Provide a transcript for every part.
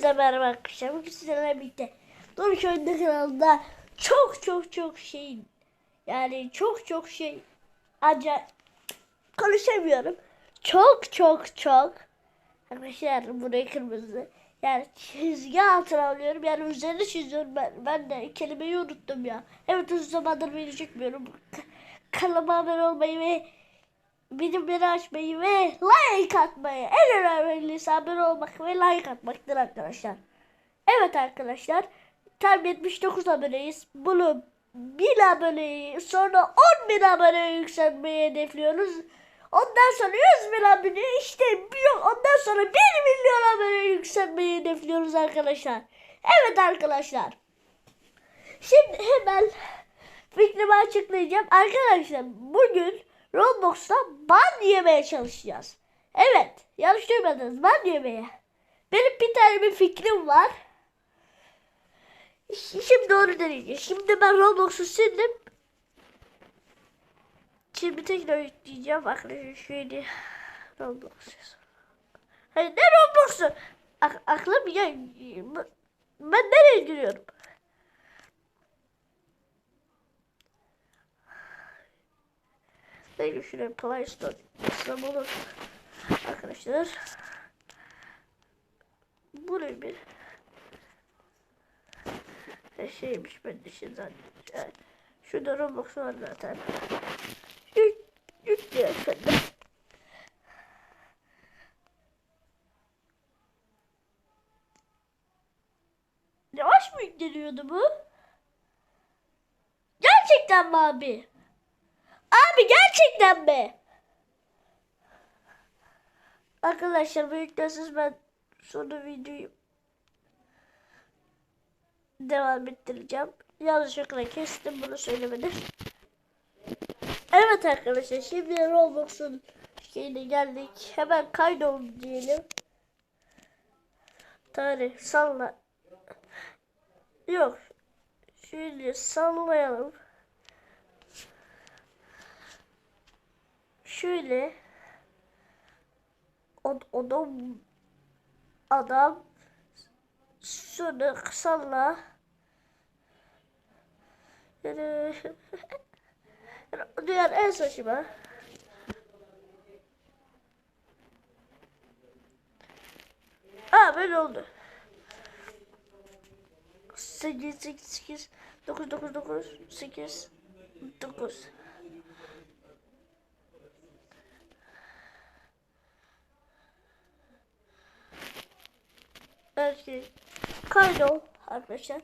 Hepinize merhaba arkadaşlar. Bugün sizlerle birlikte Doruk Oyunda kanalında çok çok çok şey yani çok çok şey acayip konuşamıyorum. Çok çok çok arkadaşlar burayı kırmızı yani çizgi altına alıyorum yani üzerine çiziyorum ben, ben de kelimeyi unuttum ya. Evet uzun zamandır beni çekmiyorum. Kanalıma abone olmayı ve bildirimleri açmayı ve like atmayı en önemlisi abone olmak ve like atmaktır arkadaşlar. Evet arkadaşlar tam 79 aboneyiz. Bunu 1000 aboneyi sonra 10 bin aboneye yükseltmeyi hedefliyoruz. Ondan sonra 100 bin abone işte bir- ondan sonra 1 milyon aboneye yükseltmeyi hedefliyoruz arkadaşlar. Evet arkadaşlar. Şimdi hemen fikrimi açıklayacağım. Arkadaşlar bugün Roblox'ta ban yemeye çalışacağız. Evet yanlış duymadınız ban yemeye. Benim bir tane bir fikrim var. Şimdi onu deneyeceğiz. Şimdi ben Roblox'u sildim. Şimdi tekrar yükleyeceğim. Arkadaşlar şöyle Roblox. Hayır ne Roblox'u? Ak- aklım ya. Ben nereye giriyorum? Neyse şuraya Play Store yazsam olur. Arkadaşlar. Bu ne bir? E, şeymiş ben de zannediyorum. Yani, şurada Roblox var zaten. Yük, yüklüyor efendim. Yavaş mı yükleniyordu bu? Gerçekten mi abi? Abi gerçekten mi? Arkadaşlar yüklensiz ben sonra videoyu devam ettireceğim. Yanlışlıkla kestim bunu söylemedim. Evet arkadaşlar şimdi Roblox'un şeyine geldik. Hemen kaydolun diyelim. Tarih salla. Yok. Şöyle sallayalım. Şöyle. O- adam adam şunu salla yani diğer en saçma Aa böyle oldu. 8 8 8 9 9 9 8 9 Evet kaydol arkadaşlar.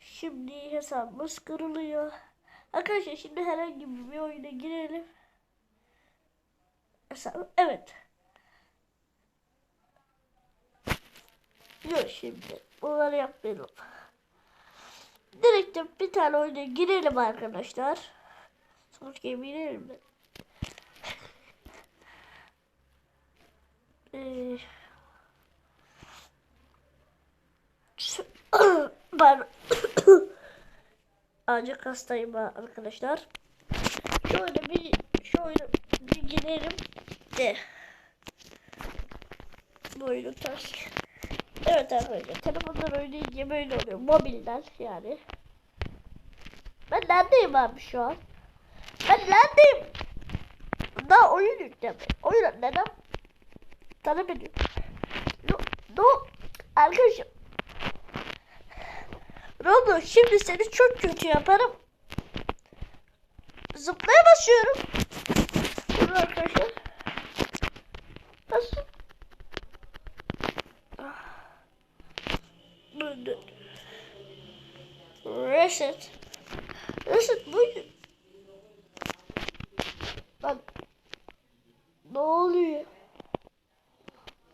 Şimdi hesabımız kırılıyor. Arkadaşlar şimdi herhangi bir oyuna girelim. Hesabı evet. Yok şimdi bunları yapmayalım. Direkt bir tane oyuna girelim arkadaşlar. Sonuç game girelim mi? Eee ben acık hastayım ha arkadaşlar. Şöyle bir şöyle bir girelim de. Oyunu ters. Evet arkadaşlar telefondan oynayınca böyle oluyor. Mobilden yani. Ben neredeyim abi şu an? Ben neredeyim? Daha oyun yükleme. Oyun neden? Ediyor. No, no. Arkadaşlar Roblox şimdi seni çok kötü yaparım. Zıplaya basıyorum. Dur arkadaşlar. Dur dur. Reset. Reset buydu. Lan. Ne oluyor?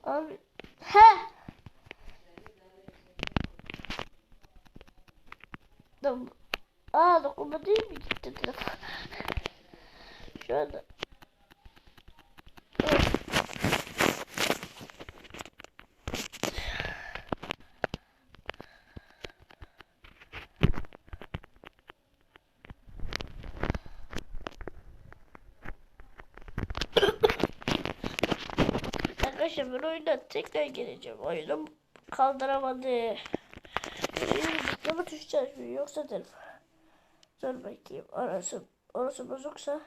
Abi. He. Tamam. Aa dokunma değil mi gitti telefon? Şu. Arkadaşlar ben oyuna tekrar geleceğim. Oyunum kaldıramadı. Zıplama tuşu çalışmıyor yoksa derim. Dur bakayım orası, orası bozuksa.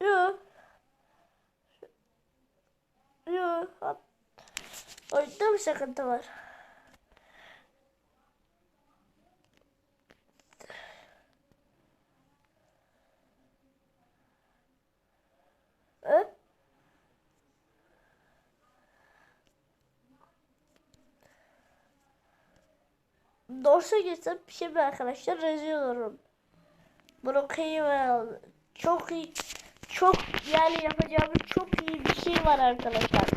Yok. Yok. Oyunda mı sıkıntı var? Dorsa gitsem bir şey arkadaşlar rezil olurum. Brokayı var. Çok iyi. Çok yani yapacağımız çok iyi bir şey var arkadaşlar.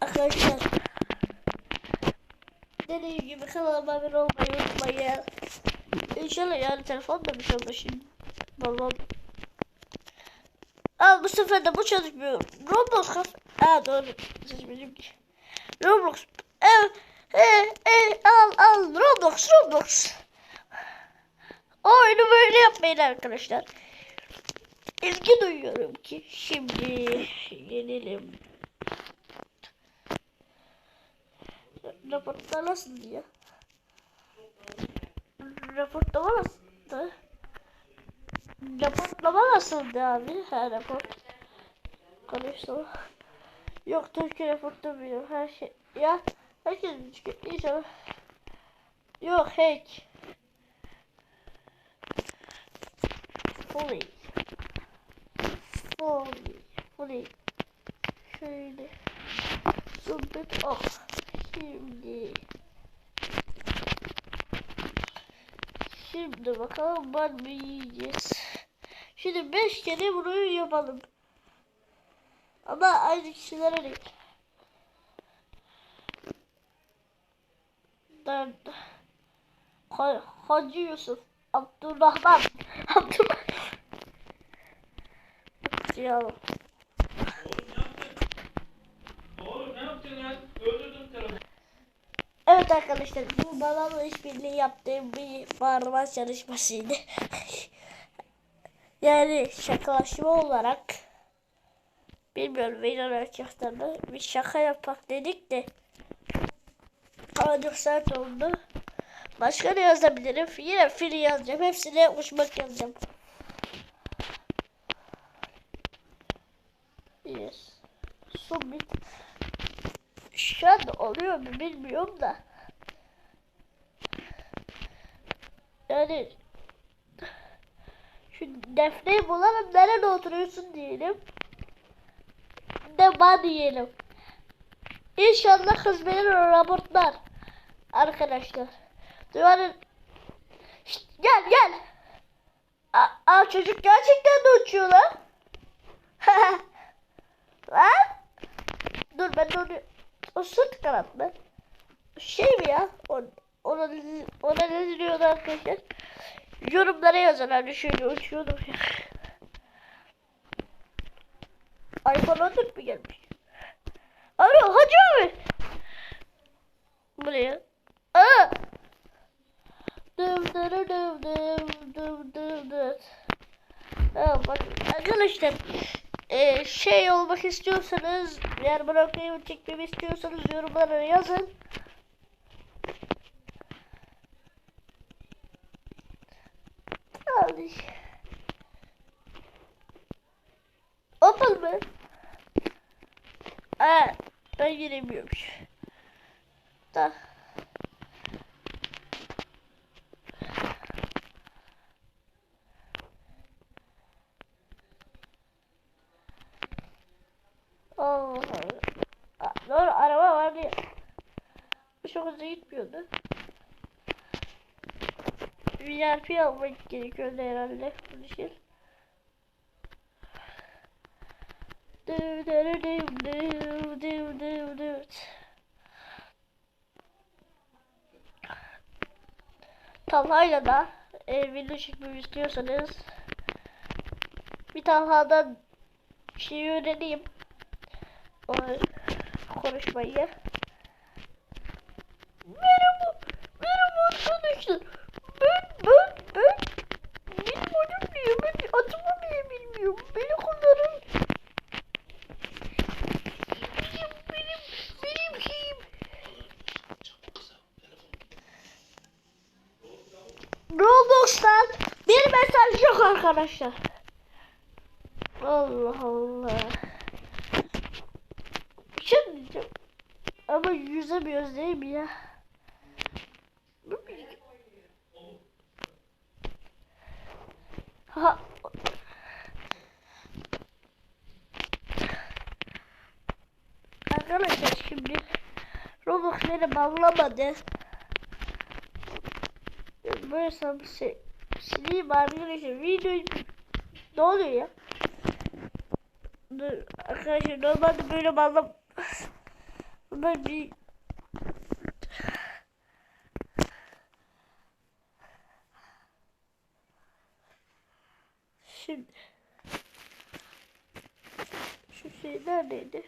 Arkadaşlar. Dediğim gibi kanalıma abone olmayı unutmayın. İnşallah yani telefon da bir şey olur şimdi. Babam. Al bu sefer de bu çalışmıyor. Roblox kaf... Aa doğru. Seçmedim ki. Roblox. Evet. E, e, al al Roblox Roblox. Oyunu böyle yapmayın arkadaşlar. İlgi duyuyorum ki şimdi yenelim. Raportlama nasıl diye? Raportlama nasıldı? Raportlama nasıldı abi? Ha raport. Konuştum. Yok Türkiye raportlamıyor her şey. Ya herkes çıkıyor. İnşallah. Yok hack. Fully. Fully. Fully. Şöyle. Sohbet off. Şimdi. Şimdi bakalım var mı yiyeceğiz. Şimdi 5 kere bunu yapalım. Ama aynı kişilere değil. Ben ha Hacı Yusuf Abdurrahman Abdurrahman. Evet arkadaşlar bu babamla işbirliği yaptığım bir bağırma çalışmasıydı. yani şakalaşma olarak bilmiyorum inan ölçekten bir şaka yapak dedik de Hadi sert oldu. Başka ne yazabilirim? Yine fil yazacağım. Hepsine uçmak yazacağım. Yes. Submit. Şu an oluyor mu bilmiyorum da. Yani şu defneyi bulalım nerede oturuyorsun diyelim. Ne ben diyelim. İnşallah kız beni raportlar. Arkadaşlar. Duvarın Şşt, gel gel. Aa, aa, çocuk gerçekten de uçuyor lan. lan. Dur ben de onu o sırt kanat mı? Şey mi ya? Ona, ne- ona ne diyordu arkadaşlar? Yorumlara yazın hani şöyle uçuyordum ya. iPhone 14 mi gelmiş? Alo hacı abi. Buraya. Aa. Dım dım dım dım dım dım dım. Ha, bak arkadaşlar e, şey olmak istiyorsanız eğer bırakmayı çekmemi istiyorsanız yorumlara yazın. Hadi. Opal mı? Aa, ben giremiyormuş. Da. Aa, Doğru araba vardı ya. Bu çok hızlı gitmiyordu. VRP almak gerekiyordu herhalde. Bunun için. Talha'yla da e, video çekmemi istiyorsanız bir Talha'dan şey öğreneyim o konuşmayı. Merhaba, merhaba arkadaşlar. Ben, ben, ben benim adım niye, ben adımı bile bilmiyorum. Beni kullanın. Benim, benim, benim şeyim. Roblox'tan bir mesaj yok arkadaşlar. Ha. Arkadaşlar şimdi Roblox beni banlamadı. Böyle sam se sileyim arkadaşlar videoyu ne oluyor ya? Dur arkadaşlar normalde böyle banlam Bunlar bir Şimdi şu şey neredeydi?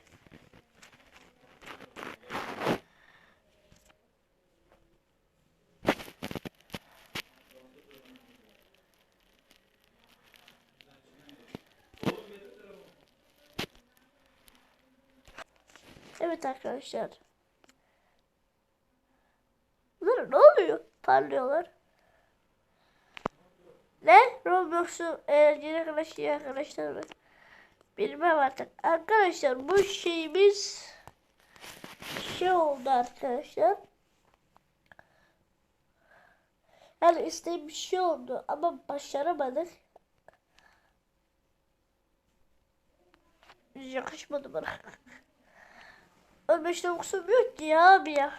Evet arkadaşlar. Bunlar ne oluyor? Parlıyorlar. Ne? Roblox'u eğlenceli arkadaşlar arkadaşlar mı? Bilmem artık. Arkadaşlar bu şeyimiz şey oldu arkadaşlar. Yani istediğim bir şey oldu ama başaramadık. Yakışmadı bana. Ölmüşte okusum yok ki ya abi ya.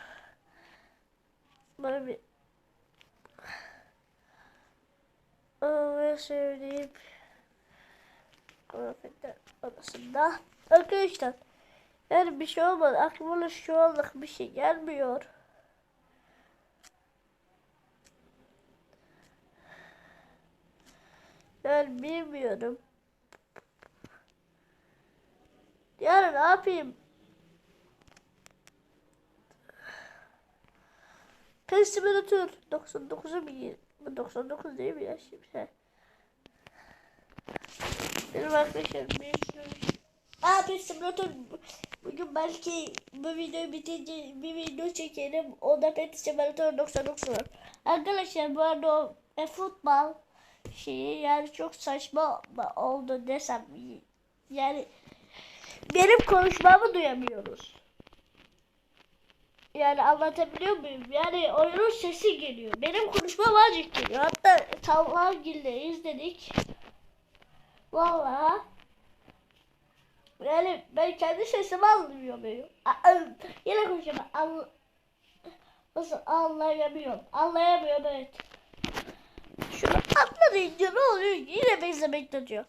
Bana bir ve sevdiğim kıyafetler arasında. Arkadaşlar yani bir şey olmadı. Aklıma şu anlık bir şey gelmiyor. Ben bilmiyorum. Yani ne yapayım? Pet Simulator 99'a mı gir? Bu 99 değil mi ya şimdi? Benim arkadaşlar bir. Aa Pet Simulator bugün belki bu videoyu bitince bir video çekerim. O da Pet Simulator 99 var. Arkadaşlar bu arada o e, futbol şeyi yani çok saçma oldu desem yani benim konuşmamı duyamıyoruz. Yani anlatabiliyor muyum? Yani oyunun sesi geliyor. Benim konuşmam azıcık geliyor. Hatta Talhagil'de izledik. Vallahi yani ben kendi sesimi anlamıyorum. Yine konuşuyorum. Anl Nasıl anlayamıyorum. Anlayamıyorum evet. Şunu atlayınca ne oluyor? Yine beni bekletiyor.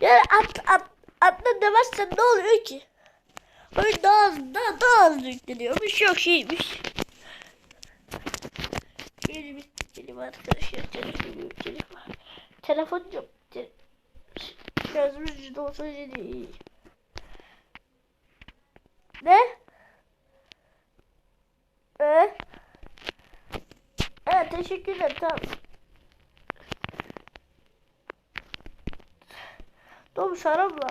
Yani at, at, atla demezsen ne oluyor ki? Oyun daha az, daha, daha az yükleniyormuş. Yok şeymiş. Yeni bir telim arkadaşlar. Telefon telefon. Telefon yok. Şarjımız %37. Ne? Ee? Evet teşekkürler tamam. Doğru şarap lan.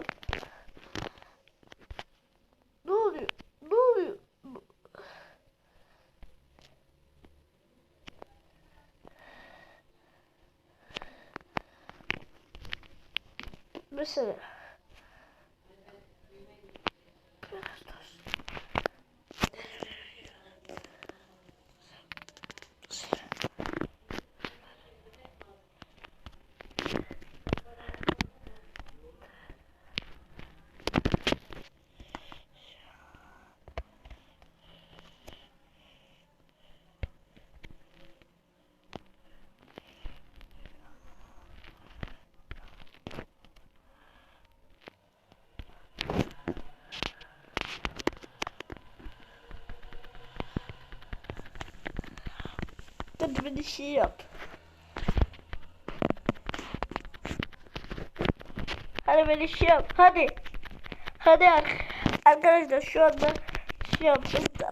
Ne oluyor? Mesela. Hadi bir şey yap. Hadi bir şey yap. Hadi. Hadi ar- arkadaşlar şu anda şey yaptım da.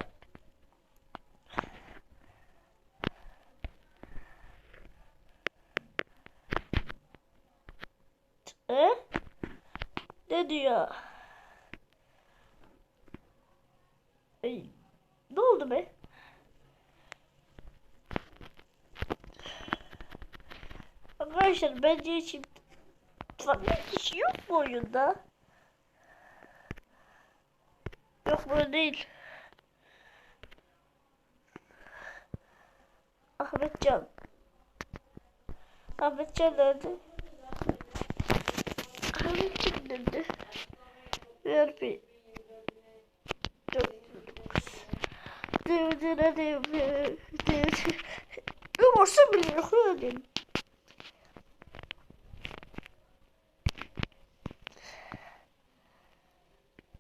E? Ne diyor? Ay, ne oldu be? Arkadaşlar bence şimdi Tabii kişi yok bu oyunda. Yok bu değil. Ahmetcan. Ahmetcan nerede? Ahmetcan nerede? Ver bir. Dı dı dı dı. Numarası bile yok öyle.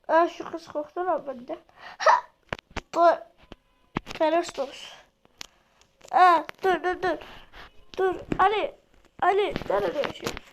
Aa şu kız koktu lan bende. Ha! Dur. Teres dur. Aa dur dur dur. Dur Ali. Ali nerede yaşıyorsun?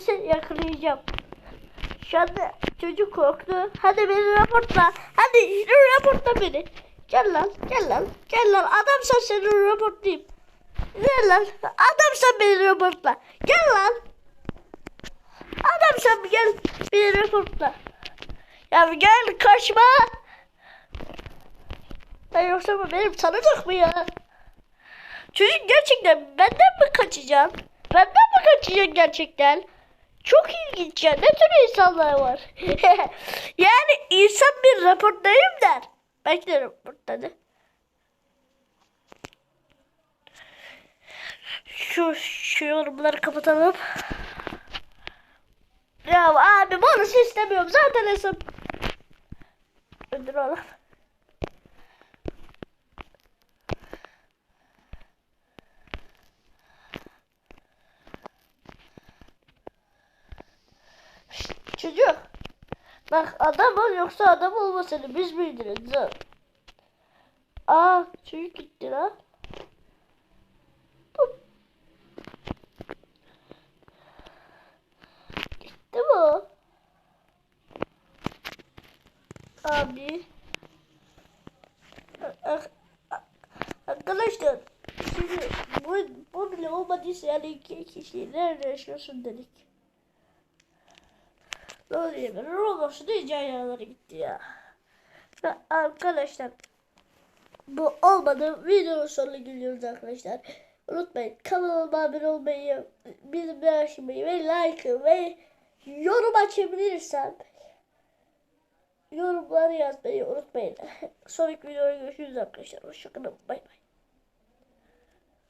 Seni yakalayacağım. Şu anda çocuk korktu. Hadi beni raportla. Hadi raportla beni. Gel lan gel lan gel lan adamsan seni raportlayayım. Gel lan adamsan beni raportla. Gel lan. Adamsan gel beni raportla. Ya gel kaçma. Ben yoksa benim tanıdık mı ya? Çocuk gerçekten benden mi kaçacaksın? Benden mi kaçacaksın gerçekten? Çok ilginç ya. Ne tür insanlar var? yani insan bir raportlayayım der. Belki de raportladı. Şu, şu yorumları kapatalım. Ya abi bonus istemiyorum. Zaten hesap. Öldür oğlum. Çocuk. Bak adam ol yoksa adam olmasını biz bildiririz. ha. Aa çocuk gitti lan. Gitti mi? Abi. Arkadaşlar şimdi bu, bu bile olmadıysa yani iki kişi nerede yaşıyorsun dedik. Oluyor ben? Roblox'un iyice ayarları gitti ya. Ve arkadaşlar bu olmadı. Videonun sonuna geliyoruz arkadaşlar. Unutmayın kanalıma abone olmayı, bildirimleri açmayı ve like ve yorum açabilirsem yorumları yazmayı unutmayın. Sonraki videoda görüşürüz arkadaşlar. Hoşçakalın. Bay bay.